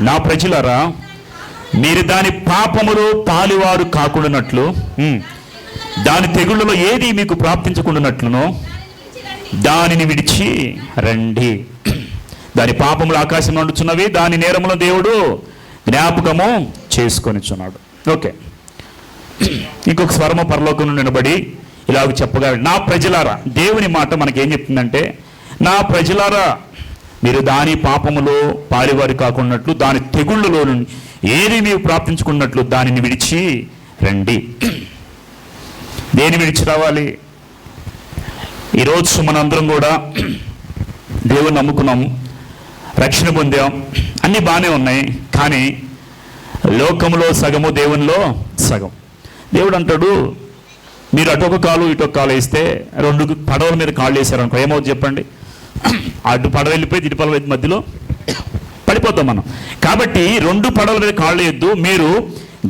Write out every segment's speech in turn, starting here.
నా ప్రజలరా మీరు దాని పాపములో పాలివారు కాకుండానట్లు దాని తెగుళ్ళలో ఏది మీకు ప్రాప్తించకుండానట్లునో దానిని విడిచి రండి. దాని పాపములు ఆకాశం నడుచున్నవి దాని నేరముల దేవుడు జ్ఞాపకము చేసుకొనిచున్నాడు. ఓకే. ఇంకొక స్వరము పరలోకం నిలబడి ఇలాగ చెప్పగా నా ప్రజలారా దేవుని మాట మనకేం చెప్తుందంటే నా ప్రజలారా మీరు దాని పాపములో పాడేవారు కాకున్నట్లు దాని తెగుళ్ళలో ఏది మీరు ప్రాప్తించుకున్నట్లు దానిని విడిచి రండి. దేని విడిచి రావాలి? ఈరోజు మనందరం కూడా దేవుని నమ్ముకున్నాము రక్షణ పొందాం. అన్నీ బాగానే ఉన్నాయి కానీ లోకంలో సగము దేవునిలో సగం. దేవుడు అంటాడు మీరు అటొక కాలు ఇటొక కాలు వేస్తే రెండు పడవల మీద కాళ్ళు వేసారనుకో ఏమవుతుంది చెప్పండి? అటు పడవ వెళ్ళిపోయి ఇటు పడవ మధ్యలో పడిపోతాం మనం. కాబట్టి రెండు పడవల మీద కాళ్ళు మీరు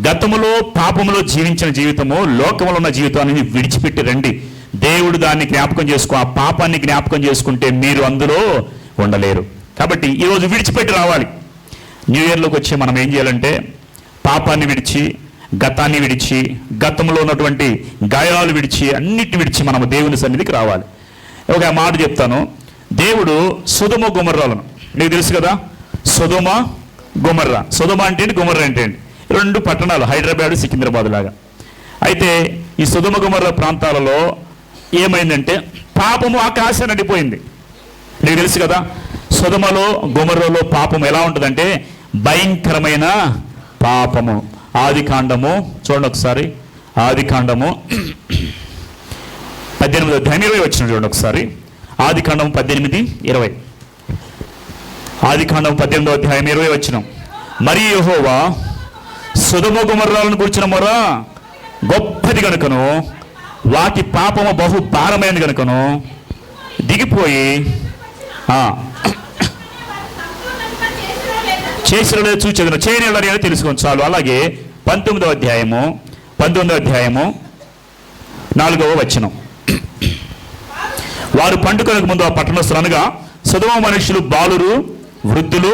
గతములో పాపములో జీవించిన జీవితము లోకములో ఉన్న జీవితాన్ని విడిచిపెట్టి రండి. దేవుడు దాన్ని జ్ఞాపకం చేసుకో ఆ పాపాన్ని జ్ఞాపకం చేసుకుంటే మీరు అందులో ఉండలేరు. కాబట్టి ఈరోజు విడిచిపెట్టి రావాలి. న్యూ ఇయర్లోకి వచ్చి మనం ఏం చేయాలంటే పాపాన్ని విడిచి గతాన్ని విడిచి గతంలో ఉన్నటువంటి గాయాలు విడిచి అన్నిటి విడిచి మనం దేవుని సన్నిధికి రావాలి. ఒక మాట చెప్తాను. దేవుడు సుధుమ గుమర్రాలను. మీకు తెలుసు కదా? సుధుమ గుమర్రా. సుధుమ అంటే ఏంటి? గుమర్రా అంటే ఏంటి? రెండు పట్టణాలు హైదరాబాద్ సికింద్రాబాద్ లాగా. అయితే ఈ సుధుమ గుమర్ర ప్రాంతాలలో ఏమైందంటే పాపము ఆకాశం నడిపోయింది. నీకు తెలుసు కదా? సుధమలో గుమర్రలో పాపం ఎలా ఉంటుందంటే భయంకరమైన పాపము. ఆది కాండము చూడండి ఒకసారి. ఆది కాండము. పద్దెనిమిది అధ్యాయం వచ్చిన చూడండి ఒకసారి. ఆది కాండం పద్దెనిమిది ఇరవై. ఆది కాండం పద్దెనిమిదో అధ్యాయం ఇరవై వచ్చిన. మరి యహోవా సుధమ గుమర్రాలను కూర్చిన మొర గొప్పది గనుకను వాటి పాపము బహు భారమైనది గనుకను దిగిపోయి చేసిన చూచేది చూచేదను చేయని అని తెలుసుకోండి చాలు. అలాగే పంతొమ్మిదవ అధ్యాయము పంతొమ్మిదవ అధ్యాయము నాలుగవ వచనం. వారు పండుకొనకు ముందు ఆ పట్టణస్థులు అనగా సుధమ మనుషులు బాలురు వృద్ధులు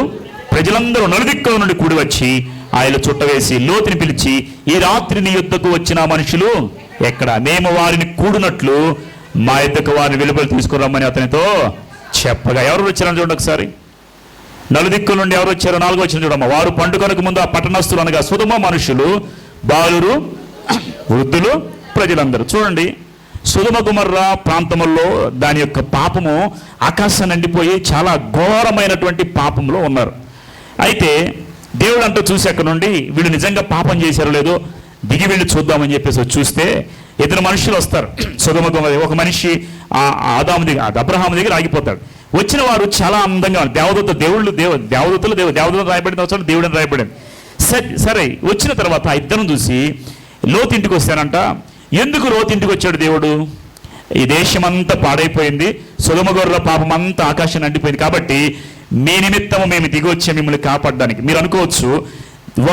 ప్రజలందరూ నలుదిక్కుల నుండి కూడి వచ్చి ఆయన చుట్టవేసి లోతుని పిలిచి ఈ రాత్రి నీ యుద్ధకు వచ్చిన మనుషులు ఎక్కడ? మేము వారిని కూడినట్లు మా యుద్ధకు వారిని వెలుపలి తీసుకురమ్మని అతనితో చెప్పగా. ఎవరు వచ్చారని చూడండి ఒకసారి. నలుదిక్కుల నుండి ఎవరు వచ్చారో నాలుగు వచ్చిన చూడమ్మ. వారు పండుగలకు ముందు ఆ పట్టణస్థులు అనగా సుధమ మనుషులు బాలురు వృద్ధులు ప్రజలందరూ. చూడండి. సులభగుమర్ర ప్రాంతంలో దాని యొక్క పాపము ఆకాశం నిండిపోయి చాలా ఘోరమైనటువంటి పాపంలో ఉన్నారు. అయితే దేవుడు అంటూ చూసి అక్కడ నుండి వీళ్ళు నిజంగా పాపం చేశారో లేదో దిగి వెళ్ళి చూద్దామని చెప్పేసి చూస్తే ఇద్దరు మనుషులు వస్తారు. సుధమ ఒక మనిషి ఆదాము దగ్గర అబ్రహాం దగ్గర ఆగిపోతాడు. వచ్చిన వారు చాలా అందంగా ఉన్నారు. దేవదూత దేవుళ్ళు దేవ దేవదూతలు దేవ దేవదూత రాయబడిన అవసరం దేవుడు రాయబడింది. సరే సరే వచ్చిన తర్వాత ఇద్దరం చూసి లోతు ఇంటికి వస్తానంట ఎందుకు రోతింటికి వచ్చాడు దేవుడు? ఈ దేశమంతా పాడైపోయింది సుగమగొర్ర పాపం అంతా ఆకాశం అంటిపోయింది కాబట్టి మీ నిమిత్తము మేము దిగి వచ్చే మిమ్మల్ని కాపాడడానికి. మీరు అనుకోవచ్చు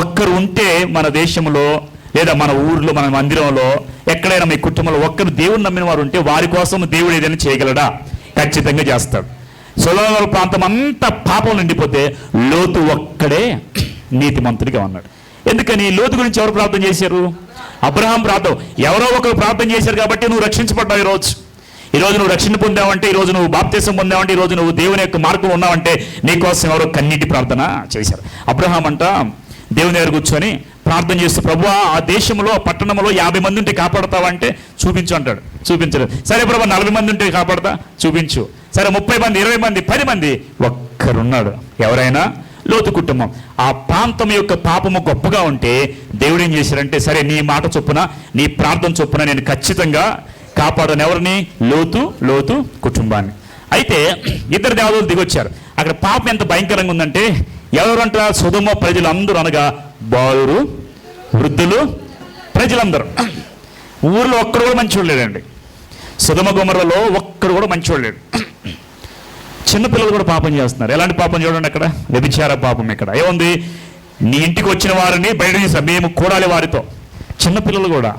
ఒక్కరు ఉంటే మన దేశంలో లేదా మన ఊర్లో మన మందిరంలో ఎక్కడైనా మీ కుటుంబంలో ఒక్కరు దేవుని నమ్మిన వారు ఉంటే వారి కోసం దేవుడు ఏదైనా చేయగలడా? ఖచ్చితంగా చేస్తాడు. సులభ ప్రాంతం అంతా పాపం నిండిపోతే లోతు ఒక్కడే నీతిమంతుడిగా ఉన్నాడు. ఎందుకని? లోతు గురించి ఎవరు ప్రార్థన చేశారు? అబ్రహాం ప్రార్థన. ఎవరో ఒకరు ప్రార్థన చేశారు కాబట్టి నువ్వు రక్షించబడ్డావు ఈరోజు. ఈ రోజు నువ్వు రక్షణ పొందావంటే ఈ రోజు నువ్వు బాప్తీసం పొందావంటే ఈ రోజు నువ్వు దేవుని యొక్క మార్గం ఉన్నావంటే నీకోసం ఎవరో కన్నీటి ప్రార్థన చేశారు. అబ్రహాం అంట దేవుని దగ్గర కూర్చొని ప్రార్థన చేస్తూ ప్రభు ఆ దేశంలో ఆ పట్టణంలో యాభై మంది ఉంటే కాపాడతావంటే చూపించు అంటాడు. చూపించడు సరే ప్రభు నలభై మంది ఉంటే కాపాడతా? చూపించు. సరే ముప్పై మంది ఇరవై మంది పది మంది ఒక్కరున్నాడు. ఎవరైనా లోతు కుటుంబం. ఆ ప్రాంతం యొక్క పాపము గొప్పగా ఉంటే దేవుడు ఏం చేశారంటే సరే నీ మాట చొప్పున నీ ప్రాంతం చొప్పున నేను ఖచ్చితంగా కాపాడను. ఎవరిని? లోతు లోతు కుటుంబాన్ని. అయితే ఇద్దరు దేవతలు దిగొచ్చారు. అక్కడ పాపం ఎంత భయంకరంగా ఉందంటే ఎవరంట సుధమ ప్రజలందరూ అనగా బాలురు వృద్ధులు ప్రజలందరూ. ఊర్లో ఒక్కడు కూడా మంచివాడు లేదండి సుధమ గుమరలో ఒక్కడు కూడా మంచివాడు లేడు. చిన్నపిల్లలు కూడా పాపం చేస్తున్నారు. ఎలాంటి పాపం చూడండి అక్కడ? వ్యభిచార పాపం ఇక్కడ. ఏముంది? నీ ఇంటికి వచ్చిన వారిని బయట తీసా మేము కూడాలి వారితో. చిన్నపిల్లలు కూడా.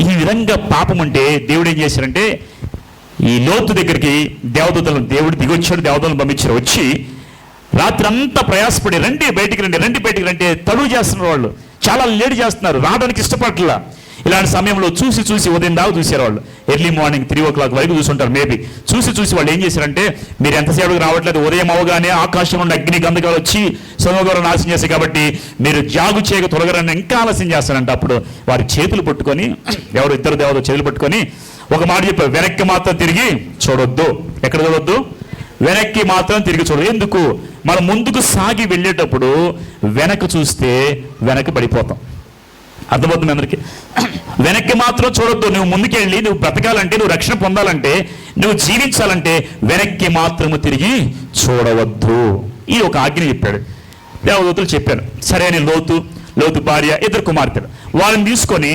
ఈ విధంగా పాపం ఉంటే దేవుడు ఏం చేశారంటే ఈ లోతు దగ్గరికి దేవదూతలను దేవుడు దిగొచ్చాడు దేవదూతలను పంపించారు. వచ్చి రాత్రి అంతా ప్రయాసపడి రండి బయటికి రండి రండి బయటికి రండి తడువు చేస్తున్నారు వాళ్ళు. చాలా లేట్ చేస్తున్నారు. రావడానికి ఇష్టపడట్లా. ఇలాంటి సమయంలో చూసి చూసి ఉదయం దాకా చూసారు వాళ్ళు early morning three o'clock వరకు చూసుంటారు మేబీ చూసి చూసి వాళ్ళు ఏం చేశారంటే మీరు ఎంతసేపు రావట్లేదు ఉదయం అవగానే ఆకాశం నుండి అగ్ని గంధకాలు వచ్చి సోమవారం నాశనం చేశాయి కాబట్టి మీరు జాగు చేయక తొలగరని ఇంకా ఆలస్యం చేస్తారంట. అప్పుడు వారి చేతులు పట్టుకొని ఎవరు ఇద్దరు దేవత చేతులు పట్టుకొని ఒక మాట చెప్పారు వెనక్కి మాత్రం తిరిగి చూడొద్దు. ఎక్కడ చూడొద్దు? వెనక్కి మాత్రం తిరిగి చూడదు ఎందుకు? మనం ముందుకు సాగి వెళ్ళేటప్పుడు వెనక్కి చూస్తే వెనక పడిపోతాం. అర్థమవుతుంది అందరికీ? వెనక్కి మాత్రం చూడొద్దు. నువ్వు ముందుకెళ్ళి నువ్వు బ్రతకాలంటే నువ్వు రక్షణ పొందాలంటే నువ్వు జీవించాలంటే వెనక్కి మాత్రము తిరిగి చూడవద్దు. ఈ ఒక ఆజ్ఞ చెప్పాడు. దేవదూతులు చెప్పాను సరే అని లోతు లోతు భార్య ఇద్దరు కుమార్తెలు. వాళ్ళని తీసుకొని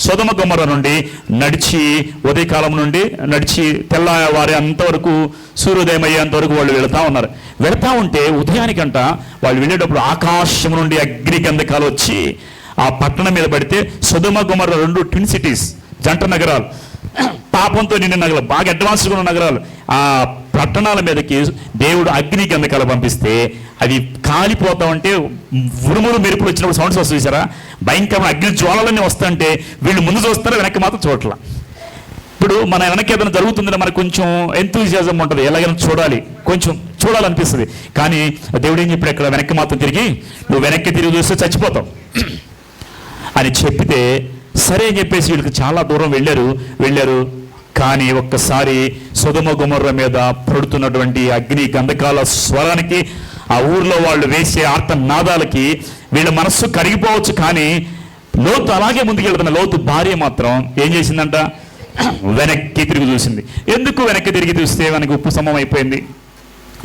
సొదమ గుమ్మర నుండి నడిచి ఉదయకాలం నుండి నడిచి తెల్లవారి అంతవరకు సూర్యోదయం అయ్యేంత వరకు వాళ్ళు వెళుతూ ఉన్నారు. వెళతా ఉంటే ఉదయానికంట వాళ్ళు వెళ్ళేటప్పుడు ఆకాశం నుండి అగ్ని గంధకాలు వచ్చి ఆ పట్టణం మీద పడితే సుధమ గుమర రెండు ట్విన్ సిటీస్ జంట నగరాలు. పాపంతో నిండిన నగరాలు బాగా అడ్వాన్స్గా ఉన్న నగరాలు. ఆ పట్టణాల మీదకి దేవుడు అగ్ని గంధకాలు పంపిస్తే అవి కాలిపోతా ఉంటే ఉరుములు మెరుపులు వచ్చినప్పుడు సౌండ్స్ వస్తుంది చూసారా? భయంకరమైన అగ్ని జ్వాలలన్నీ వస్తుంటే వీళ్ళు ముందు చూస్తారా వెనక్కి మాత్రం చూడట్లా. ఇప్పుడు మన వెనక్కి ఏదైనా జరుగుతుందని మనకు కొంచెం ఎంతూజియాజం ఉంటుంది. ఎలాగైనా చూడాలి. కొంచెం చూడాలనిపిస్తుంది. కానీ దేవుడు ఏం చెప్పాడు? ఇక్కడ వెనక్కి మాత్రం తిరిగి నువ్వు వెనక్కి తిరిగి చూస్తే చచ్చిపోతావు. అని చెప్పితే సరే అని చెప్పేసి వీళ్ళకి చాలా దూరం వెళ్ళారు. వెళ్ళారు. కానీ ఒక్కసారి సుధమ గుమర్ర మీద పడుతున్నటువంటి అగ్ని గంధకాల స్వరానికి ఆ ఊర్లో వాళ్ళు వేసే ఆర్తనాదాలకి వీళ్ళ మనస్సు కరిగిపోవచ్చు కానీ లోతు అలాగే ముందుకెళ్తున్న లోతు భార్య మాత్రం ఏం చేసిందంట? వెనక్కి తిరిగి చూసింది. ఎందుకు వెనక్కి తిరిగి చూస్తే మనకి ఉప్పు సమం అయిపోయింది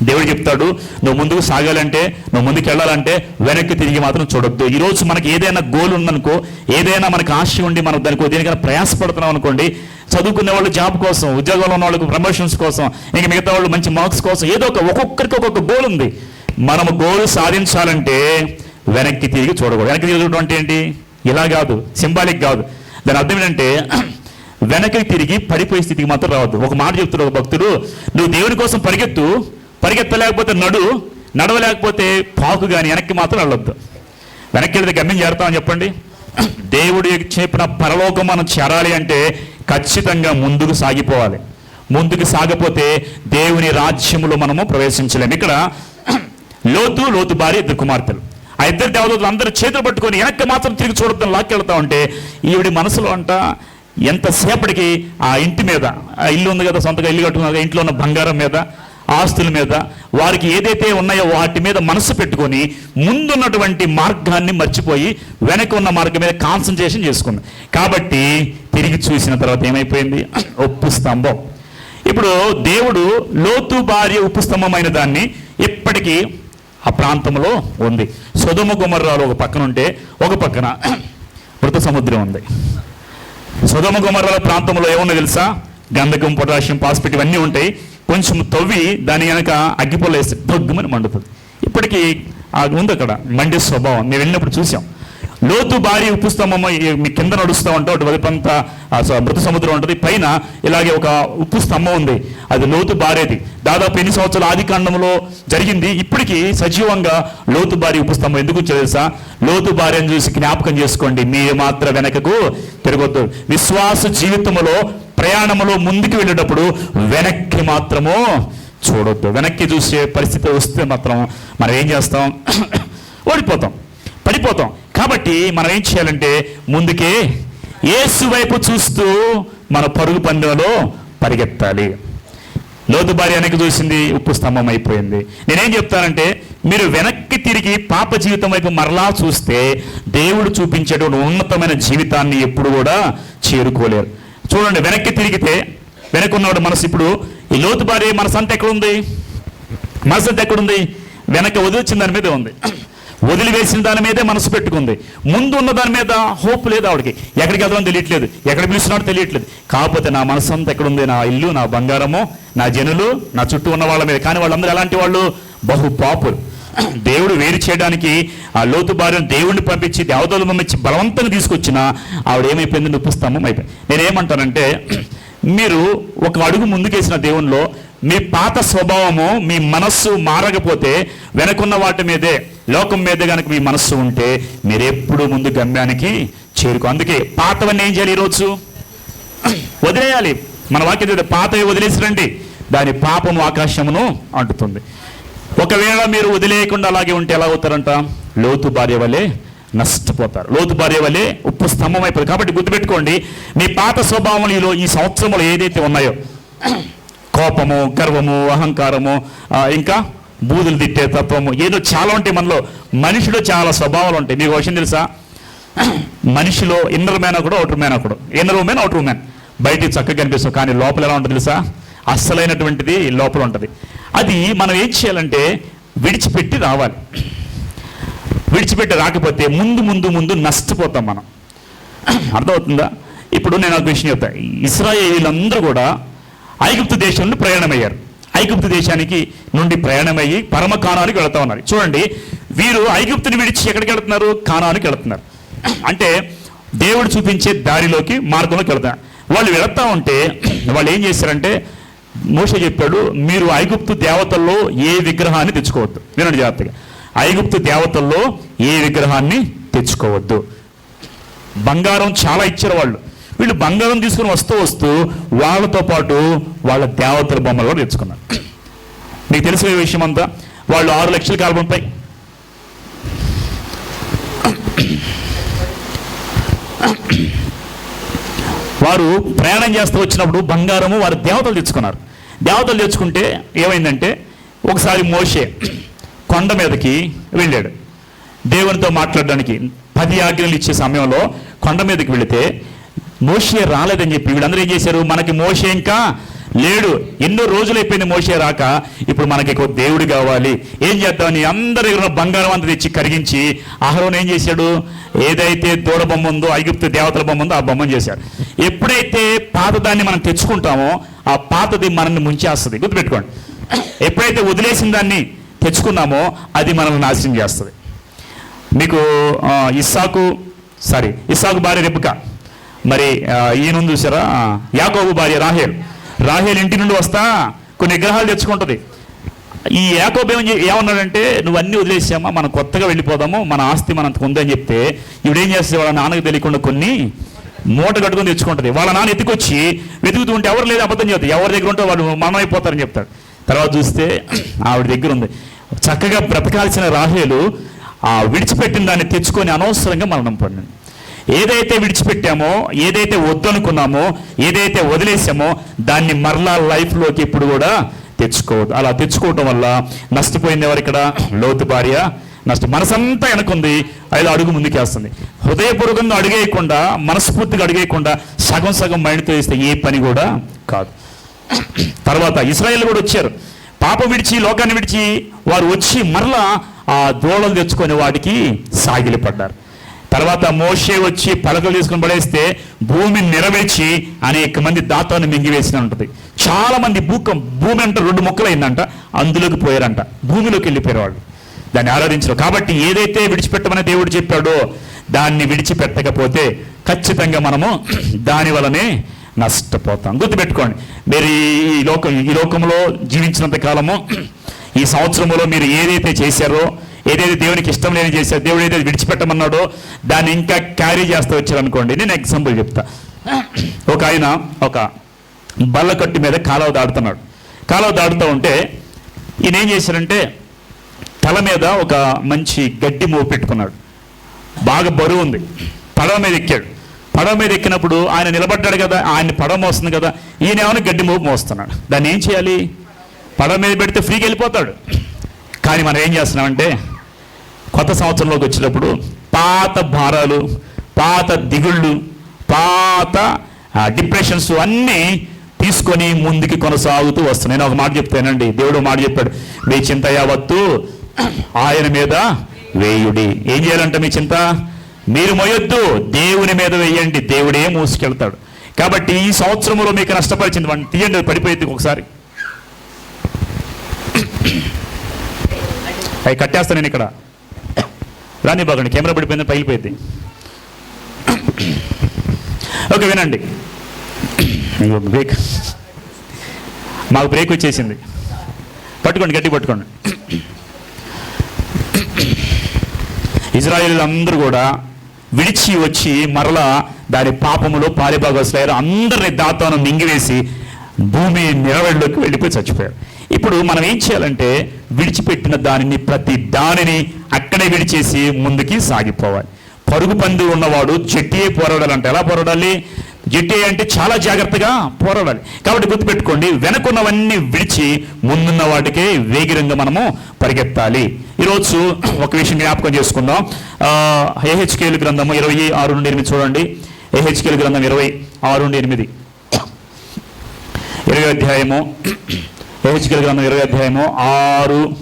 దేవుడు చెప్తాడు నువ్వు ముందుకు సాగాలంటే నువ్వు ముందుకు వెళ్ళాలంటే వెనక్కి తిరిగి మాత్రం చూడొద్దు. ఈరోజు మనకి ఏదైనా గోల్ ఉందనుకో ఏదైనా మనకు ఆశ ఉండి మనం దానికో దేనికైనా ప్రయాసపడుతున్నాం అనుకోండి చదువుకునే వాళ్ళు జాబ్ కోసం ఉద్యోగంలో ఉన్న వాళ్ళకి ప్రమోషన్స్ కోసం ఇంకా మిగతా వాళ్ళు మంచి మార్క్స్ కోసం ఏదో ఒక ఒక్కొక్కరికి ఒక్కొక్క గోల్ ఉంది. మనము గోల్ సాధించాలంటే వెనక్కి తిరిగి చూడకూడదు. వెనక్కి తిరిగి చూడడం అంటే ఏంటి? ఇలా కాదు సింబాలిక్ కాదు. దాని అర్థం ఏంటంటే వెనక్కి తిరిగి పడిపోయే స్థితికి మాత్రం రావద్దు. ఒక మాట చెప్తున్నాడు ఒక భక్తుడు నువ్వు దేవుని కోసం పరిగెత్తు పరిగెత్తలేకపోతే నడు నడవలేకపోతే పాకు కానీ వెనక్కి మాత్రం వెళ్ళొద్దు. వెనక్కి వెళ్తే గమ్యం చేరుతామని చెప్పండి. దేవుడు చెప్పిన పరలోకం మనం చేరాలి అంటే ఖచ్చితంగా ముందుకు సాగిపోవాలి. ముందుకు సాగపోతే దేవుని రాజ్యములో మనము ప్రవేశించలేము. ఇక్కడ లోతు లోతు భార్య ఇద్దరు కుమార్తెలు. ఆ ఇద్దరు దేవతలు అందరూ చేతులు పట్టుకొని వెనక్కి మాత్రం తిరిగి చూడద్దాం లాక్కెళ్తా ఉంటే ఈవిడి మనసులో అంట ఎంతసేపటికి ఆ ఇంటి మీద ఆ ఇల్లు ఉంది కదా సొంతగా ఇల్లు కట్టుకున్నది ఇంట్లో ఉన్న బంగారం మీద ఆస్తుల మీద వారికి ఏదైతే ఉన్నాయో వాటి మీద మనసు పెట్టుకొని ముందున్నటువంటి మార్గాన్ని మర్చిపోయి వెనక ఉన్న మార్గం మీద కాన్సన్ట్రేషన్ చేసుకున్నాం. కాబట్టి తిరిగి చూసిన తర్వాత ఏమైపోయింది? ఉప్పు స్తంభం. ఇప్పుడు దేవుడు లోతు భార్య ఉప్పు స్తంభమైన దాన్ని ఇప్పటికీ ఆ ప్రాంతంలో ఉంది. సుధుమ గుమర్రాలు ఒక పక్కన ఉంటే ఒక పక్కన మృత సముద్రం ఉంది. సుధుమ గుమర్రాల ప్రాంతంలో ఏమున్నా తెలుసా? గంధకం పొటాషియం పాస్పిట్ ఇవన్నీ ఉంటాయి. కొంచెం తవ్వి దాని వెనక అగ్గిపొల వేస్తే దగ్గమని మండుతుంది. ఇప్పటికీ అది ఉంది అక్కడ మండే స్వభావం. మేము వెళ్ళినప్పుడు చూసాం. లోతు భారీ ఉప్పు స్తంభం మీ కింద నడుస్తూ ఉంటాం అటు వైపంత మృత సముద్రం ఉంటుంది. పైన ఇలాగే ఒక ఉప్పు స్తంభం ఉంది. అది లోతు బారేది. దాదాపు ఎన్ని సంవత్సరాల ఆది కాండంలో జరిగింది? ఇప్పటికీ సజీవంగా లోతు భారీ ఉప్పు స్తంభం ఎందుకు తెలుసా? లోతు భార్యను చూసి జ్ఞాపకం చేసుకోండి. మీరు మాత్రం వెనకకు తిరగొద్దు. విశ్వాస జీవితంలో ప్రయాణములో ముందుకు వెళ్ళేటప్పుడు వెనక్కి మాత్రము చూడొద్దు. వెనక్కి చూసే పరిస్థితి వస్తే మాత్రం మనం ఏం చేస్తాం? ఓడిపోతాం. పడిపోతాం. కాబట్టి మనం ఏం చేయాలంటే ముందుకే ఏసు వైపు చూస్తూ మన పరుగు పందెంలో పరిగెత్తాలి. లోతు భార్య వెనక్కి చూసింది ఉప్పు స్తంభం అయిపోయింది. నేనేం చెప్తానంటే మీరు వెనక్కి తిరిగి పాప జీవితం వైపు మరలా చూస్తే దేవుడు చూపించేటువంటి ఉన్నతమైన జీవితాన్ని ఎప్పుడు కూడా చేరుకోలేరు. చూడండి వెనక్కి తిరిగితే వెనక్కున్నవాడు మనసు ఇప్పుడు ఈ లోతు భార్య మనసు అంతా ఎక్కడుంది? మనసు అంతా ఎక్కడుంది? వెనక వదిలిచ్చిన దాని మీదే ఉంది. వదిలివేసిన దాని మీదే మనసు పెట్టుకుంది. ముందు ఉన్న దాని మీద హోప్ లేదు ఆవిడకి. ఎక్కడికి వెళ్దామని తెలియట్లేదు. ఎక్కడ పిలుస్తున్నాడో తెలియట్లేదు. కాకపోతే నా మనసు అంతా ఎక్కడుంది? నా ఇల్లు నా బంగారము నా జనులు నా చుట్టూ ఉన్న వాళ్ళ మీద. కానీ వాళ్ళందరూ ఎలాంటి వాళ్ళు? బహు పాపులు. దేవుడు వేరు చేయడానికి ఆ లోతు భార్యను దేవుడిని పంపించి దేవతలు పంపించి బలవంతంగా తీసుకొచ్చిన ఆవిడ ఏమైపోయింది? ఉప్పు స్తంభం అయిపోయింది. నేనేమంటానంటే మీరు ఒక అడుగు ముందుకేసిన దేవునిలో మీ పాత స్వభావము మీ మనస్సు మారకపోతే వెనకున్న వాటి మీదే లోకం మీద కనుక మీ మనస్సు ఉంటే మీరెప్పుడు ముందు గమ్యానికి చేరుకో. అందుకే పాతవన్నీ ఏం చేయాలి ఈరోజు? వదిలేయాలి. మన వాక్యం పాతవి వదిలేసిరండి దాని పాపము ఆకాశమును అంటుతుంది. ఒకవేళ మీరు వదిలేయకుండా అలాగే ఉంటే ఎలా అవుతారంట? లోతు భార్య వలె నష్టపోతారు. లోతు భార్య వలె ఉప్పు స్తంభం అయిపోతుంది. కాబట్టి గుర్తుపెట్టుకోండి మీ పాత స్వభావంలో ఈ సంవత్సరంలో ఏదైతే ఉన్నాయో కోపము గర్వము అహంకారము ఇంకా బూదులు తిట్టే తత్వము ఏదో చాలా ఉంటాయి మనలో. మనిషిలో చాలా స్వభావాలు ఉంటాయి. మీకు విషయం తెలుసా? మనిషిలో ఇన్నర్ మ్యాన్ ఒకడు అవుటర్ మ్యాన్ ఒకడు. Inner woman outer woman. బయటికి చక్కగా కనిపిస్తుంది కానీ లోపల ఎలా ఉంటుంది తెలుసా? అస్సలైనటువంటిది లోపల ఉంటుంది. అది మనం ఏం చేయాలంటే విడిచిపెట్టి రావాలి. విడిచిపెట్టి రాకపోతే ముందు ముందు ముందు నష్టపోతాం మనం. అర్థమవుతుందా? ఇప్పుడు నేను ఒక విషయం చెప్తా. ఇస్రాయేలీలందరూ కూడా ఐగుప్తు దేశంలో ప్రయాణమయ్యారు. ఐగుప్తు దేశానికి నుండి ప్రయాణమయ్యి పరమ కానానికి వెళతా ఉన్నారు. చూడండి వీరు ఐగుప్తుని విడిచి ఎక్కడికి వెళుతున్నారు? కానానికి వెళుతున్నారు. అంటే దేవుడు చూపించే దారిలోకి మార్గంలోకి వెళుతున్నారు. వాళ్ళు వెళుతూ ఉంటే వాళ్ళు ఏం చేశారంటే మోస చెప్పాడు మీరు ఐగుప్తు దేవతల్లో ఏ విగ్రహాన్ని తెచ్చుకోవద్దు. వినండి జాగ్రత్తగా. ఐగుప్తు దేవతల్లో ఏ విగ్రహాన్ని తెచ్చుకోవద్దు. బంగారం చాలా ఇచ్చారు వాళ్ళు. వీళ్ళు బంగారం తీసుకుని వస్తూ వస్తూ వాళ్ళతో పాటు వాళ్ళ దేవతల బొమ్మలు కూడా తెచ్చుకున్నారు. మీకు తెలిసిన విషయం అంతా వాళ్ళు ఆరు లక్షల కాలంపై వారు ప్రయాణం చేస్తూ వచ్చినప్పుడు బంగారము వారు దేవతలు తెచ్చుకున్నారు. దేవతలు తెచ్చుకుంటే ఏమైందంటే ఒకసారి మోషే కొండ మీదకి వెళ్ళాడు. దేవునితో మాట్లాడడానికి పది ఆజ్ఞలు ఇచ్చే సమయంలో కొండ మీదకి వెళితే మోషే రాలేదని చెప్పి వీళ్ళందరూ ఏం చేశారు? మనకి మోషే ఇంకా లేడు. ఎన్నో రోజులు అయిపోయింది రాక. ఇప్పుడు మనకి ఒక దేవుడు కావాలి. ఏం చేద్దామని అందరి దగ్గర బంగారం అంతా తెచ్చి కరిగించి ఆహారం ఏం చేశాడు? ఏదైతే దూడ బొమ్మ ఉందో ఐగుప్తు దేవతల బొమ్మ ఉందో ఆ బొమ్మను చేశాడు. ఎప్పుడైతే పాతదాన్ని మనం తెచ్చుకుంటామో ఆ పాతది మనల్ని ముంచేస్తుంది. గుర్తుపెట్టుకోండి. ఎప్పుడైతే వదిలేసిన దాన్ని తెచ్చుకున్నామో అది మనల్ని నాశనం చేస్తుంది. మీకు ఇస్సాకు సారీ ఇస్సాకు భార్య రెప్పుక మరి ఆ, ఈయన చూసారా? యాకోబు భార్య రాహేల్. రాహేల్ ఇంటి నుండి వస్తా కొన్ని విగ్రహాలు తెచ్చుకుంటుంది. ఈ యాకోబు ఏమన్నాడంటే నువ్వు అన్ని వదిలేసామా మనం కొత్తగా వెళ్ళిపోదాము మన ఆస్తి మనంత ఉందని చెప్తే ఇవిడేం చేస్తే వాళ్ళ నాన్నకు తెలియకుండా కొన్ని మూట కట్టుకొని తెచ్చుకుంటుంది. వాళ్ళ నాన్న ఎత్తుకొచ్చి వెతుకుతూ ఉంటే ఎవరు లేదు అబద్ధం చెప్తారు ఎవరి దగ్గర ఉంటే వాళ్ళు మనమైపోతారని చెప్తాడు. తర్వాత చూస్తే ఆవిడ దగ్గర ఉంది. చక్కగా బ్రతకాల్సిన రాహేలు ఆ విడిచిపెట్టిన దాన్ని తెచ్చుకొని అనవసరంగా మరణం పడినాడు ఏదైతే విడిచిపెట్టామో ఏదైతే వద్దనుకున్నామో ఏదైతే వదిలేసామో దాన్ని మరలా లైఫ్లోకి ఇప్పుడు కూడా తెచ్చుకోవద్దు. అలా తెచ్చుకోవటం వల్ల నష్టపోయింది ఎవరు ఇక్కడ? లోతు భార్య. నష్టం మనసంతా వెనకుంది. అది అడుగు ముందుకేస్తుంది హృదయపూర్వకంగా అడిగేయకుండా మనస్ఫూర్తిగా అడిగేయకుండా సగం సగం మైండ్తో వేస్తే ఏ పని కూడా కాదు. తర్వాత ఇస్రాయేల్ కూడా వచ్చారు. పాప విడిచి లోకాన్ని విడిచి వారు వచ్చి మరలా ఆ దోళలు తెచ్చుకొని వాటికి సాగిలిపడ్డారు. తర్వాత మోషే వచ్చి పలకలు తీసుకుని పడేస్తే భూమిని నెరవేర్చి అనేక మంది దాతాన్ని మింగివేసిన ఉంటుంది. చాలా మంది భూకం భూమి అంటే రెండు ముక్కలైందంట అందులోకి పోయారంట. భూమిలోకి వెళ్ళిపోయారు వాళ్ళు. దాన్ని ఆరాధించరు. కాబట్టి ఏదైతే విడిచిపెట్టమని దేవుడు చెప్పాడో దాన్ని విడిచిపెట్టకపోతే ఖచ్చితంగా మనము దాని వలనే నష్టపోతాం. గుర్తుపెట్టుకోండి మీరు ఈ లోకం ఈ లోకంలో జీవించినంత కాలము ఈ సంవత్సరంలో మీరు ఏదైతే చేశారో ఏదైతే దేవునికి ఇష్టం లేని చేసే దేవుడు ఏదైతే విడిచిపెట్టమన్నాడో దాన్ని ఇంకా క్యారీ చేస్తూ వచ్చారనుకోండి నేను ఎగ్జాంపుల్ చెప్తా. ఒక ఆయన ఒక బల్ల కట్టు మీద కాలువ దాడుతున్నాడు కాలువ దాడుతూ ఉంటే ఈయన ఏం చేశారంటే తల మీద ఒక మంచి గడ్డి మూవ పెట్టుకున్నాడు. బాగా బరువు ఉంది. పడవ మీద ఎక్కాడు. పడవ మీద ఎక్కినప్పుడు ఆయన నిలబడ్డాడు కదా ఆయన పడవ మోస్తుంది కదా ఈయన ఏమైనా గడ్డి మోపు మోస్తున్నాడు. దాన్ని ఏం చేయాలి? పడవ మీద పెడితే ఫ్రీకి వెళ్ళిపోతాడు. కానీ మనం ఏం చేస్తున్నామంటే కొత్త సంవత్సరంలోకి వచ్చినప్పుడు పాత భారాలు పాత దిగుళ్ళు పాత డిప్రెషన్స్ అన్నీ తీసుకొని ముందుకి కొనసాగుతూ వస్తున్నాయి. నేను ఒక మాట చెప్తానండి. దేవుడు మాట చెప్పాడు. మీ చింత యావత్తు ఆయన మీద వేయుడి. ఏం చేయాలంటే మీ చింత? మీరు మొయ్యొద్దు. దేవుని మీద వేయండి. దేవుడే మూసుకెళ్తాడు. కాబట్టి ఈ సంవత్సరంలో మీకు నష్టపరిచింది వాడిని తీయండి. పడిపోయింది ఒకసారి. అవి కట్టేస్తాను నేను ఇక్కడ. రాని బాగండి కెమెరా పడిపోయింది పగిలిపోయింది. ఓకే వినండి. బ్రేక్ మాకు బ్రేక్ వచ్చేసింది. పట్టుకోండి గట్టి పట్టుకోండి. ఇజ్రాయేల్ అందరూ కూడా విడిచి వచ్చి మరలా దాని పాపములో పాలిభాగస్లయ్యారు అందరిని దాతాను మింగివేసి భూమి నిలవెళ్ళలోకి వెళ్ళిపోయి చచ్చిపోయారు. ఇప్పుడు మనం ఏం చేయాలంటే విడిచిపెట్టిన దానిని ప్రతి దానిని అక్కడే విడిచేసి ముందుకి సాగిపోవాలి. పరుగు పంది ఉన్నవాడు జట్టియే పోరాడాలంటే ఎలా పోరాడాలి? జట్టి అంటే చాలా జాగ్రత్తగా పోరాడాలి. కాబట్టి గుర్తుపెట్టుకోండి వెనకున్నవన్నీ విడిచి ముందున్న వాటికే వేగిరంగా మనము పరిగెత్తాలి. ఈరోజు ఒక విషయం జ్ఞాపకం చేసుకుందాం. ఏహెచ్కేలు గ్రంథము ఇరవై ఆరు నుండి ఎనిమిది చూడండి. ఏహెచ్కేలు గ్రంథం ఇరవై ఆరు నుండి ఎనిమిది. ఇరవై అధ్యాయము ఏహెచ్కేలు గ్రంథం ఇరవై అధ్యాయము ఆరు.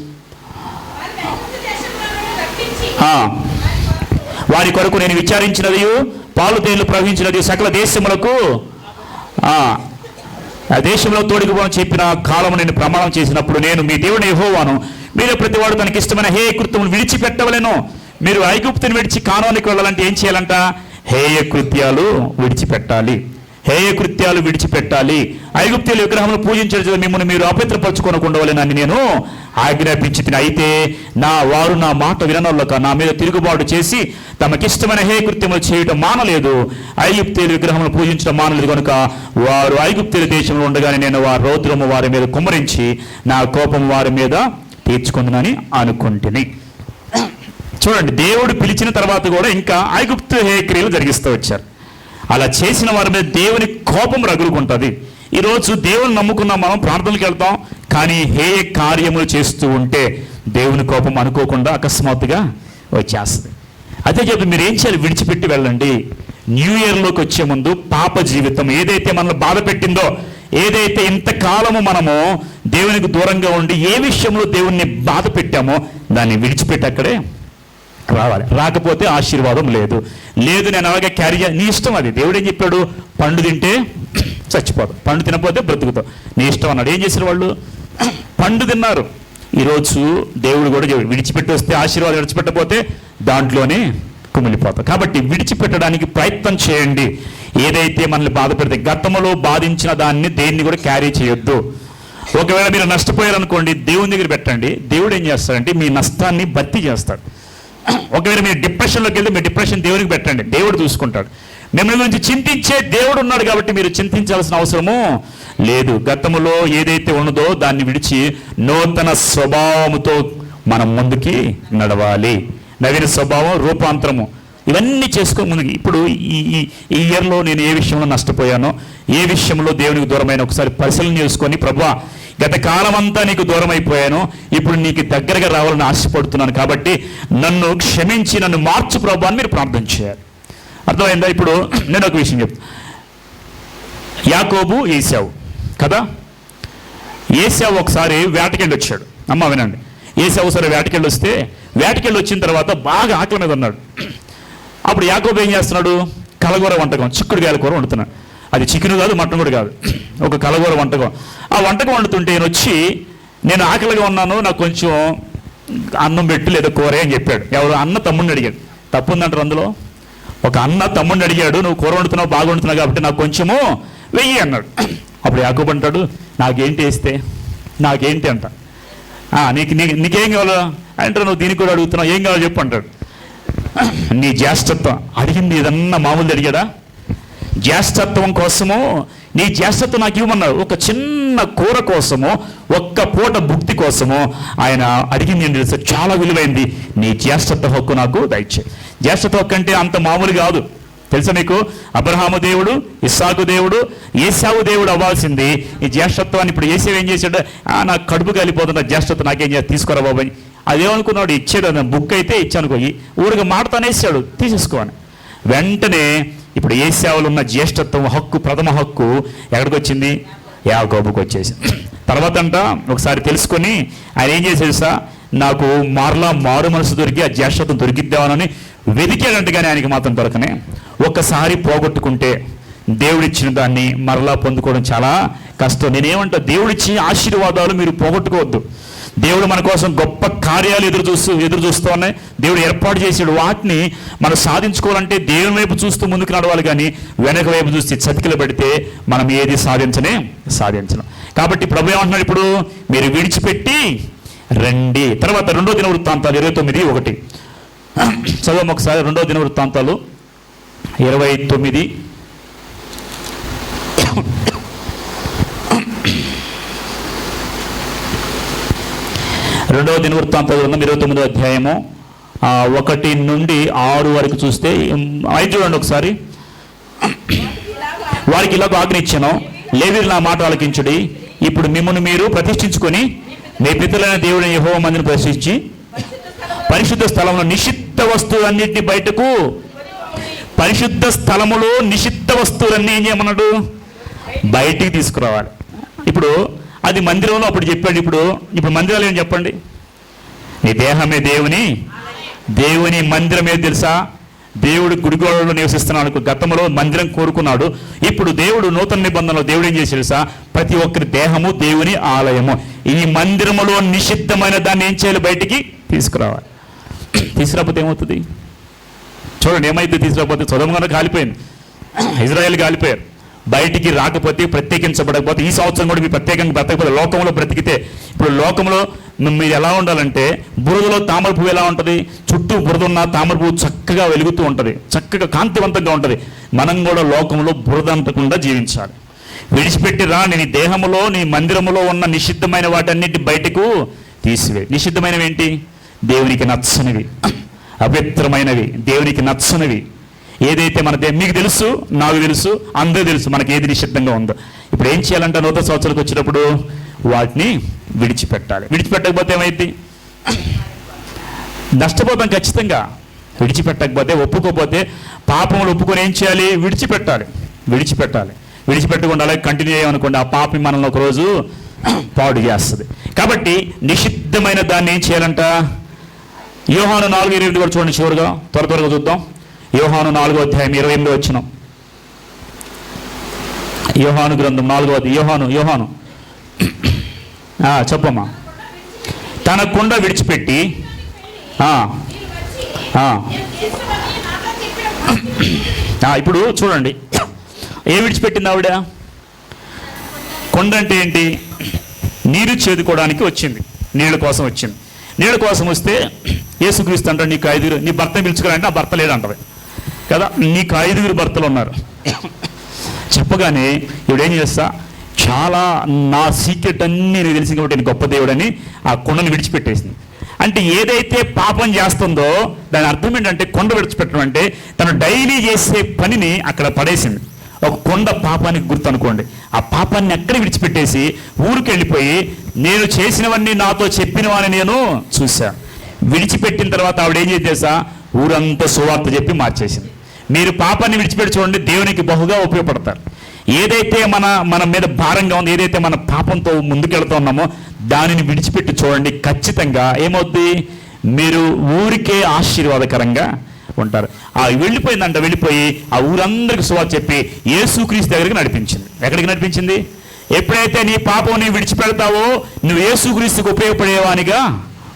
వారి కొరకు నేను విచారించినది పాలు తేళ్ళు ప్రవహించినది సకల దేశములకు. ఆ, దేశంలో తోడికిపోని చెప్పిన కాలము నేను ప్రమాణం చేసినప్పుడు నేను మీ దేవుని యెహోవాను. మీరు ప్రతివాడు తనకి ఇష్టమైన హే కృత్యములు విడిచిపెట్టవలేను. మీరు ఐగుప్తుని విడిచి కానానికి వెళ్ళాలంటే ఏం చేయాలంట? హేయ కృత్యాలు విడిచిపెట్టాలి. హేయ కృత్యాలు విడిచిపెట్టాలి. ఐగుప్తుల విగ్రహములు పూజించడం మిమ్మల్ని మీరు అపవిత్రపరచుకొనకుండవలేనని నేను ఆజ్ఞాపించి అయితే నా వారు నా మాట విననొల్లక నా మీద తిరుగుబాటు చేసి తమకిష్టమైన హే కృత్యములు చేయటం మానలేదు. ఐగుప్తీయుల విగ్రహములు పూజించడం మానలేదు కనుక వారు ఐగుప్తీయుల దేశంలో ఉండగానే నేను వారి రౌద్రము వారి మీద కుమ్మరించి నా కోపం వారి మీద తీర్చుకుందనని అనుకుంటుని. చూడండి దేవుడు పిలిచిన తర్వాత కూడా ఇంకా ఐగుప్తు హే క్రియలు జరిగిస్తూ వచ్చారు. అలా చేసిన వారి మీద దేవుని కోపం రగులుకుంటుంది. ఈరోజు దేవుని నమ్ముకున్న మనం ప్రార్థనలకు వెళ్తాం కానీ హే కార్యములు చేస్తూ ఉంటే దేవుని కోపం అనుకోకుండా అకస్మాత్తుగా వచ్చేస్తుంది. అదే చెప్పి మీరు ఏం చేయాలి? విడిచిపెట్టి వెళ్ళండి. న్యూ ఇయర్లోకి వచ్చే ముందు పాప జీవితం ఏదైతే మనల్ని బాధ పెట్టిందో ఏదైతే ఇంతకాలము మనము దేవునికి దూరంగా ఉండి ఏ విషయంలో దేవుణ్ణి బాధ పెట్టామో దాన్ని విడిచిపెట్టి అక్కడే రావాలి. రాకపోతే ఆశీర్వాదం లేదు. లేదు నేను అలాగే క్యారీ నీ ఇష్టం అది. దేవుడు ఏం చెప్పాడు? పండు తింటే చచ్చిపోదు పండు తినపోతే బ్రతుకుతాం నీ ఇష్టం అన్నాడు. ఏం చేశారు వాళ్ళు? పండు తిన్నారు. ఈరోజు దేవుడు కూడా విడిచిపెట్టి వస్తే ఆశీర్వాదం విడిచిపెట్టకపోతే దాంట్లోనే కుమిలిపోతాం కాబట్టి విడిచిపెట్టడానికి ప్రయత్నం చేయండి. ఏదైతే మనల్ని బాధ పెడితే గతంలో బాధించిన దాన్ని దేన్ని కూడా క్యారీ చేయొద్దు. ఒకవేళ మీరు నష్టపోయారనుకోండి దేవుని దగ్గర పెట్టండి. దేవుడు ఏం చేస్తాడంటే మీ నష్టాన్ని భర్తీ చేస్తాడు. ఒకవేళ మీరు డిప్రెషన్లోకి వెళ్తే మీ డిప్రెషన్ దేవునికి పెట్టండి. దేవుడు చూసుకుంటాడు. మిమ్మల్ని గురించి చింతించే దేవుడు ఉన్నాడు కాబట్టి మీరు చింతించాల్సిన అవసరము లేదు. గతములో ఏదైతే ఉన్నదో దాన్ని విడిచి నూతన స్వభావముతో మనం ముందుకి నడవాలి. నవీన స్వభావం రూపాంతరము ఇవన్నీ చేసుకో ముందుకి. ఇప్పుడు ఈ ఈ- ఈ ఇయర్లో నేను ఏ విషయంలో నష్టపోయానో ఏ విషయంలో దేవునికి దూరమైన ఒకసారి పరిశీలన చేసుకొని ప్రభా గత కాలమంతా అంతా నీకు దూరం అయిపోయాను ఇప్పుడు నీకు దగ్గరగా రావాలని ఆశపడుతున్నాను కాబట్టి నన్ను క్షమించి నన్ను మార్చు ప్రభు అని మీరు ప్రార్థన చేయాలి. అర్థమైందా? ఇప్పుడు నేను ఒక విషయం చెప్తాను యాకోబు ఏసావు కదా? ఏసావు ఒకసారి వేటకెళ్ళి వచ్చాడు. అమ్మ వినండి. ఏసావు ఒకసారి వేటకెళ్ళి వస్తే వేటకెళ్ళి వచ్చిన తర్వాత బాగా ఆకలి మీద ఉన్నాడు. అప్పుడు యాకోబు ఏం చేస్తున్నాడు? కలగూర వంటకం చిక్కుడుకాయల కూర వండుతున్నాడు. అది చికెన్ కాదు మటన్ కూడా కాదు. ఒక కలగూర వంటకం. ఆ వంటకం వండుతుంటే నేను వచ్చి నేను ఆకలిగా ఉన్నాను నాకు కొంచెం అన్నం పెట్టు లేదా కూర అని చెప్పాడు. ఎవరు అన్న తమ్ముడిని అడిగాడు. తప్పు ఉందంటారు అందులో? ఒక అన్న తమ్ముడిని అడిగాడు నువ్వు కూర వండుతున్నావు బాగా వండుతున్నావు కాబట్టి నాకు కొంచెము వెయ్యి అన్నాడు. అప్పుడు యాకూబ్ అంటాడు నాకేంటి వేస్తే నాకేంటి అంట? నీకు నీకు నీకేం కావాలో? అంటే నువ్వు దీనికి కూడా అడుగుతున్నావు ఏం కావాలో చెప్పు అంటాడు. నీ జ్యేష్ఠత్వం అడిగింది ఏదన్నా మామూలు అడిగాడా? జ్యేష్ఠత్వం కోసము నీ జ్యేష్ఠత్వం నాకు ఇవ్వమన్నాడు. ఒక చిన్న కూర కోసము ఒక్క పూట భుక్తి కోసము ఆయన అడిగింది ఏంటి తెలుసా? చాలా విలువైంది. నీ జ్యేష్ఠత్వ హక్కు నాకు దయచే జ్యేష్ఠత్వ హక్కు అంటే అంత మామూలు కాదు. తెలుసా మీకు అబ్రహాము దేవుడు ఇస్సాకు దేవుడు ఏసావు దేవుడు అవ్వాల్సింది. ఈ జ్యేష్ఠత్వాన్ని ఇప్పుడు ఏసేవి ఏం చేశాడు? "ఆ, నాకు కడుపు కాలిపోతున్న జ్యేష్ఠత్వం నాకేం చేస్తా తీసుకురా అని అదేమనుకున్నాడు? ఇచ్చాడు బుక్ అయితే ఇచ్చానుకో. ఊరికి మాటతోనేసాడు తీసేసుకోని వెంటనే ఇప్పుడు ఏ సేవలు ఉన్న జ్యేష్ఠత్వం హక్కు ప్రథమ హక్కు ఎక్కడికి వచ్చింది యాకోబుకి వచ్చేసి తర్వాత అంట ఒకసారి తెలుసుకొని ఆయన ఏం చేసేసా నాకు మార్లా మారు మనసు దొరికి ఆ జ్యేష్ఠత్వం దొరికిద్దామని వెతికాడంట కానీ ఆయనకి మాత్రం దొరకనే. ఒక్కసారి పోగొట్టుకుంటే దేవుడిచ్చిన దాన్ని మరలా పొందుకోవడం చాలా కష్టం. నేనేమంటా? దేవుడిచ్చిన ఆశీర్వాదాలు మీరు పోగొట్టుకోవద్దు. దేవుడు మన కోసం గొప్ప కార్యాలు ఎదురు చూస్తూ ఎదురు చూస్తూ ఉన్నాయి. దేవుడు ఏర్పాటు చేసాడు వాటిని మనం సాధించుకోవాలంటే దేవుని వైపు చూస్తూ ముందుకు నడవాలి కానీ వెనక వైపు చూస్తే చతికిల పెడితే మనం ఏది సాధించనే సాధించలేం. కాబట్టి ప్రభు ఏమంటున్నాడు ఇప్పుడు? మీరు విడిచిపెట్టి రండి. తర్వాత రెండో దిన వృత్తాంతాలు ఇరవై తొమ్మిది ఒకటి. చదవం ఒకసారి. రెండో దిన వృత్తాంతాలు ఇరవై తొమ్మిది రెండవ దినవృత్తాంత గ్రంథం ఇరవై తొమ్మిదో అధ్యాయము ఒకటి నుండి ఆరు వరకు చూస్తే ఉమ్, చూడండి ఒకసారి. వారికి ఇలాగ ఆజ్ఞ ఇచ్చాను నా మాట ఆలకించుడి ఇప్పుడు మిమ్మల్ని మీరు ప్రతిష్ఠించుకొని మీ పితలైన దేవుని యహోవ మందిని ప్రశ్నించి పరిశుద్ధ స్థలంలో నిషిద్ధ వస్తువులన్నింటినీ బయటకు పరిశుద్ధ స్థలములో నిషిద్ధ వస్తువులన్నీ ఏం చేయమన్నాడు? బయటికి తీసుకురావాలి. ఇప్పుడు అది మందిరంలో అప్పుడు చెప్పాడు ఇప్పుడు. ఇప్పుడు మందిరాలు ఏం చెప్పండి? నీ దేహమే దేవుని. దేవుని మందిరం ఏది తెలుసా? దేవుడు గుడిగోడలో నివసిస్తున్నాడు గతంలో మందిరం కోరుకున్నాడు. ఇప్పుడు దేవుడు నూతన నిబంధనలో దేవుడు ఏం చేసి తెలుసా? ప్రతి ఒక్కరి దేహము దేవుని ఆలయము. ఈ మందిరములో నిషిద్ధమైన దాన్ని ఏం చేయాలి బయటికి? తీసుకురావాలి. తీసుకురాకపోతే ఏమవుతుంది? చూడండి ఏమైతే తీసుకురాకపోతే చదవగానే కాలిపోయింది. ఇజ్రాయెల్ కాలిపోయారు. బయటికి రాకపోతే ప్రత్యేకించబడకపోతే ఈ సంవత్సరం కూడా మీరు ప్రత్యేకంగా బ్రతకపోతే లోకంలో బ్రతికితే ఇప్పుడు లోకంలో మీరు ఎలా ఉండాలంటే బురదలో తామర పువ్వు ఎలా ఉంటుంది? చుట్టూ బురద ఉన్న తామర పువ్వు చక్కగా వెలుగుతూ ఉంటుంది చక్కగా కాంతివంతంగా ఉంటుంది. మనం కూడా లోకంలో బురద అంటకుండా జీవించాలి. విడిచిపెట్టి రా నీ దేహములో నీ మందిరములో ఉన్న నిషిద్ధమైన వాటన్నిటి బయటకు తీసివే. నిషిద్ధమైనవి ఏంటి? దేవునికి నచ్చనివి అపవిత్రమైనవి దేవునికి నచ్చనివి. ఏదైతే మన మీకు తెలుసు నాకు తెలుసు అందరూ తెలుసు మనకి ఏది నిషిద్ధంగా ఉందో. ఇప్పుడు ఏం చేయాలంటే నూతన సంవత్సరాలకు వచ్చినప్పుడు వాటిని విడిచిపెట్టాలి. విడిచిపెట్టకపోతే ఏమైంది నష్టపోతాం ఖచ్చితంగా. విడిచిపెట్టకపోతే ఒప్పుకోకపోతే పాపములు ఒప్పుకొని ఏం చేయాలి? విడిచిపెట్టాలి. విడిచిపెట్టాలి. విడిచిపెట్టకుండా అలాగే కంటిన్యూ చేయమనుకోండి ఆ పాపి మనల్ని ఒకరోజు పాడు చేస్తుంది. కాబట్టి నిషిద్ధమైన దాన్ని ఏం చేయాలంట? యోహాను నాలుగు ఇరవై కూడా చూడండి చివరిగా. త్వర త్వరగా చూద్దాం. యోహాను నాలుగో అధ్యాయం ఇరవై ఎనిమిది వచ్చిన యోహాను గ్రంథం నాలుగో యోహాను యోహాను. చెప్పమ్మా. తన కుండ విడిచిపెట్టి ఇప్పుడు చూడండి. ఏ విడిచిపెట్టింది ఆవిడ? కొండ అంటే ఏంటి? నీరు చేదుకోవడానికి వచ్చింది. నీళ్ళ కోసం వచ్చింది. నీళ్ళ కోసం వస్తే యేసుక్రీస్తు అంటాడు నీకు ఐదుగురు నీ భర్త పిలుచుకోవాలంటే నా భర్త లేదంటారు కదా నీకు ఐదుగురు భర్తలు ఉన్నారు. చెప్పగానే ఇవిడేం చేస్తా చాలా నా సీక్రెట్ అన్నీ నీకు తెలిసింది కాబట్టి నేను గొప్ప దేవుడని ఆ కొండను విడిచిపెట్టేసింది. అంటే ఏదైతే పాపం చేస్తుందో దాని అర్థం ఏంటంటే కొండ విడిచిపెట్టడం అంటే తను డైలీ చేసే పనిని అక్కడ పడేసింది. ఒక కొండ పాపానికి గుర్తు అనుకోండి. ఆ పాపాన్ని అక్కడ విడిచిపెట్టేసి ఊరికి వెళ్ళిపోయి నేను చేసినవన్నీ నాతో చెప్పినవని నేను చూశాను విడిచిపెట్టిన తర్వాత ఆవిడ ఏం చేసేసా ఊరంతా సువార్త చెప్పి మార్చేసింది. మీరు పాపాన్ని విడిచిపెట్టి చూడండి దేవునికి బహుగా ఉపయోగపడతారు. ఏదైతే మన మన మీద భారంగా ఉంది ఏదైతే మన పాపంతో ముందుకెళ్తున్నామో దానిని విడిచిపెట్టి చూడండి ఖచ్చితంగా ఏమవుద్ది? మీరు ఊరికే ఆశీర్వాదకరంగా ఉంటారు. ఆ వెళ్ళిపోయిందంట వెళ్ళిపోయి ఆ ఊరందరికి సువా చెప్పి ఏసుక్రీస్తు దగ్గరికి నడిపించింది. ఎక్కడికి నడిపించింది? ఎప్పుడైతే నీ పాపం నీ విడిచిపెడతావో నువ్వు ఏసుక్రీస్తుకు ఉపయోగపడేవానిగా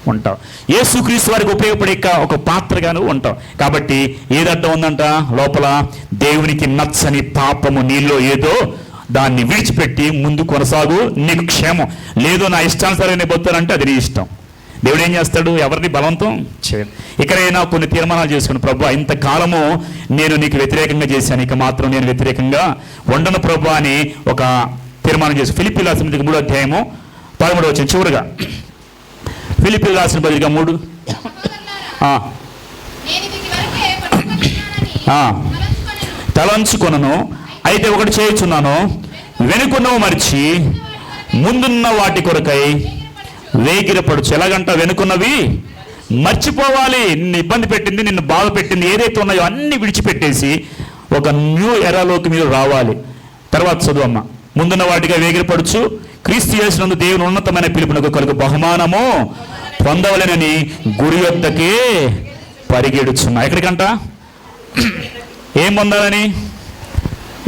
ఉంటాం. యేసుక్రీస్తు వారికి ఉపయోగపడే ఒక పాత్రగాను ఉంటాం. కాబట్టి ఏదర్థం ఉందంట? లోపల దేవునికి నచ్చని పాపము నీలో ఏదో దాన్ని విడిచిపెట్టి ముందు కొనసాగు నీకు క్షేమం. లేదో నా ఇష్టానుసారం నేను పోతానంటే అది నీ ఇష్టం. దేవుడు ఏం చేస్తాడు? ఎవరిని బలవంతం చేయడు. ఇక్కడైనా కొన్ని తీర్మానాలు చేసుకుని ప్రభు ఇంతకాలము నేను నీకు వ్యతిరేకంగా చేశాను. ఇక మాత్రం నేను వ్యతిరేకంగా ఉండను ప్రభు అని ఒక తీర్మానం చేసి ఫిలిపి రాసిన మూడో అధ్యాయము పదమూడు వచ్చిన చివరిగా ఫిలిపి రాసిన పత్రిక మూడు. తలంచుకొనెను. తలంచుకొనను. అయితే ఒకటి చేయుచున్నాను. వెనుకున్నవు మరిచి ముందున్న వాటి కొరకై వేగిరపడుచు. ఎలాగంట వెనుకున్నవి? మర్చిపోవాలి. నిన్ను ఇబ్బంది పెట్టింది నిన్ను బాధ పెట్టింది ఏదైతే ఉన్నాయో అన్ని విడిచిపెట్టేసి ఒక న్యూ ఎరాలోకి మీరు రావాలి. తర్వాత చదువమ్మ. ముందున్న వాటిగా వేగిరపడుచు క్రీస్తు చేసినందు దేవుని ఉన్నతమైన పిలుపునకు కలుగు బహుమానము. పొందవలెనని గురి వద్దకే పరిగెడుచున్నా. ఎక్కడికంట? ఏం పొందాలని?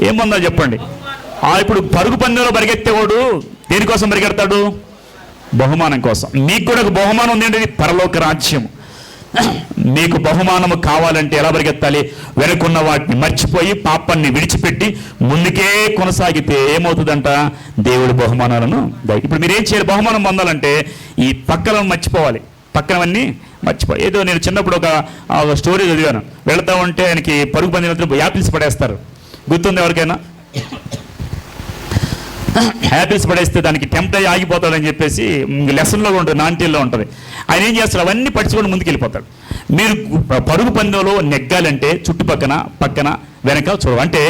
ఏం పొందాలి చెప్పండి. ఆ ఇప్పుడు పరుగు పందెంలో పరిగెత్తేవాడు దేనికోసం పరిగెడతాడు? బహుమానం కోసం. మీకు కూడా ఒక బహుమానం ఉంది ఏంటి పరలోక రాజ్యం మీకు బహుమానము కావాలంటే ఎలా పరిగెత్తాలి? వెనుకున్న వాటిని మర్చిపోయి పాపాన్ని విడిచిపెట్టి ముందుకే కొనసాగితే ఏమవుతుందంట? దేవుడి బహుమానాలను ఇప్పుడు మీరు ఏం చేయాలి? బహుమానం పొందాలంటే ఈ పక్కలను మర్చిపోవాలి. పక్కనవన్నీ మర్చిపోయి. ఏదో నేను చిన్నప్పుడు ఒక స్టోరీ చదివాను. వెళతా ఉంటే ఆయనకి పరుగు పందినట్లు యాపిల్స్ పడేస్తారు. గుర్తుంది ఎవరికైనా? హ్యాబిట్స్ పడేస్తే దానికి టెంప్ట్ అయ్యి ఆగిపోతాడని చెప్పేసి లెసన్లో ఉంటుంది నాంటీల్లో ఉంటుంది. ఆయన ఏం చేస్తాడు అవన్నీ పట్టుకొని ముందుకెళ్ళిపోతాడు. మీరు పరుగు పందెంలో నెగ్గాలంటే చుట్టుపక్కన పక్కన వెనక చూడవు? అంటే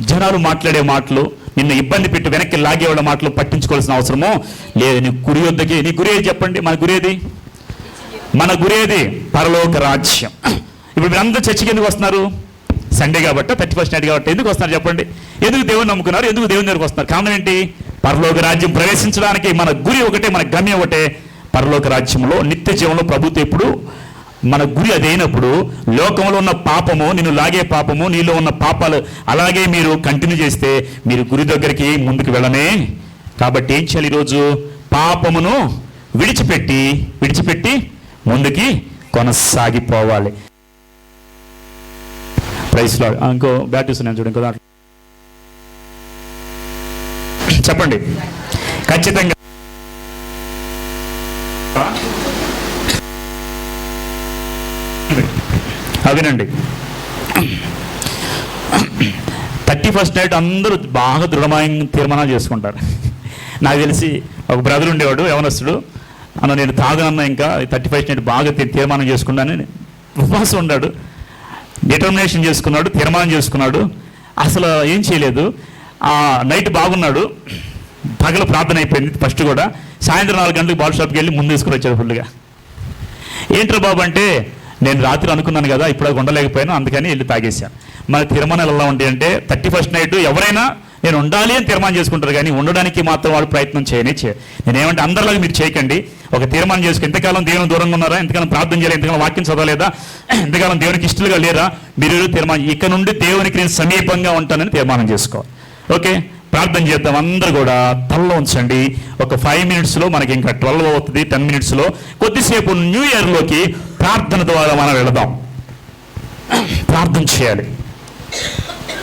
జనాలు మాట్లాడే మాటలు నిన్ను ఇబ్బంది పెట్టి వెనక్కి లాగేవాళ్ళ మాటలు పట్టించుకోవాల్సిన అవసరమో లేదు. నీ గురి వద్దకి నీ గురి ఏది చెప్పండి? మన గురి ఏది? మన గురేది పరలోక రాజ్యం. ఇప్పుడు మీరు అందరూ చర్చికి ఎందుకు వస్తున్నారు? సండే కాబట్టి థర్టీ ఫస్ట్ నైట్ కాబట్టి ఎందుకు వస్తున్నారు చెప్పండి? ఎందుకు దేవుని నమ్ముకున్నారు? ఎందుకు దేవుని దగ్గరకు వస్తున్నారు? కారణం ఏంటి? పరలోక రాజ్యం ప్రవేశించడానికి మన గురి ఒకటే మన గమ్యం ఒకటే. పరలోక రాజ్యంలో నిత్య జీవంలో ప్రభుత్వం ఎప్పుడు మన గురి అదైనప్పుడు లోకంలో ఉన్న పాపము నిన్ను లాగే పాపము నీలో ఉన్న పాపాలు అలాగే మీరు కంటిన్యూ చేస్తే మీరు గురి దగ్గరికి ముందుకు వెళ్ళనే. కాబట్టి ఏం చేయాలి ఈరోజు? పాపమును విడిచిపెట్టి విడిచిపెట్టి ముందుకి కొనసాగిపోవాలి. ప్రైస్లో ఇంకో బ్యాట్ ఇస్తున్నాను చూడండి ఇంకో దాంట్లో చెప్పండి. ఖచ్చితంగా. అవినండి. థర్టీ ఫస్ట్ నైట్ అందరూ బాగా దృఢమైన తీర్మానాలు చేసుకుంటారు. నాకు తెలిసి ఒక బ్రదర్ ఉండేవాడు యవనస్తుడు. అన్న నేను తాగనన్నా ఇంకా థర్టీ ఫస్ట్ నైట్ బాగా తీర్మానం చేసుకున్నాను ఉపవాసం ఉన్నాడు డిటర్మినేషన్ చేసుకున్నాడు తీర్మానం చేసుకున్నాడు. అసలు ఏం చేయలేదు. ఆ నైట్ బాగున్నాడు. పగల ప్రార్థన అయిపోయింది ఫస్ట్ కూడా. సాయంత్రం నాలుగు గంటలకు బాల్ షాప్కి వెళ్ళి ముందు తీసుకుని వచ్చాడు ఫుల్గా ఏంట్రా బాబు అంటే నేను రాత్రి అనుకున్నాను కదా ఇప్పుడు అది ఉండలేకపోయాను అందుకని వెళ్ళి తాగేశాను మన తీర్మానాలు ఎలా ఉంటాయి అంటే థర్టీ ఫస్ట్ నైట్ ఎవరైనా నేను ఉండాలి అని తీర్మానం చేసుకుంటారు కానీ ఉండడానికి మాత్రం వాళ్ళు ప్రయత్నం చేయని చే నేనేమంటే అందరిలాగా మీరు చేయకండి. ఒక తీర్మానం చేసుకుని ఎంతకాలం దేవుని దూరంగా ఉన్నారా? ఎంతకాలం ప్రార్థన చేయాలి ఎంతకాలం వాక్యం చదవలేదా? ఎంతకాలం దేవునికి ఇష్టలుగా లేరా? మీరు తీర్మానం ఇక నుండి దేవునికి నేను సమీపంగా ఉంటానని తీర్మానం చేసుకోవాలి ఓకే? ప్రార్థన చేద్దాం. అందరూ కూడా తలలో ఉంచండి. ఒక ఫైవ్ మినిట్స్లో మనకి ఇంకా ట్వెల్వ్ అవుతుంది టెన్ మినిట్స్లో. కొద్దిసేపు న్యూ ఇయర్లోకి ప్రార్థన ద్వారా మనం వెళదాం. ప్రార్థన చేయాలి.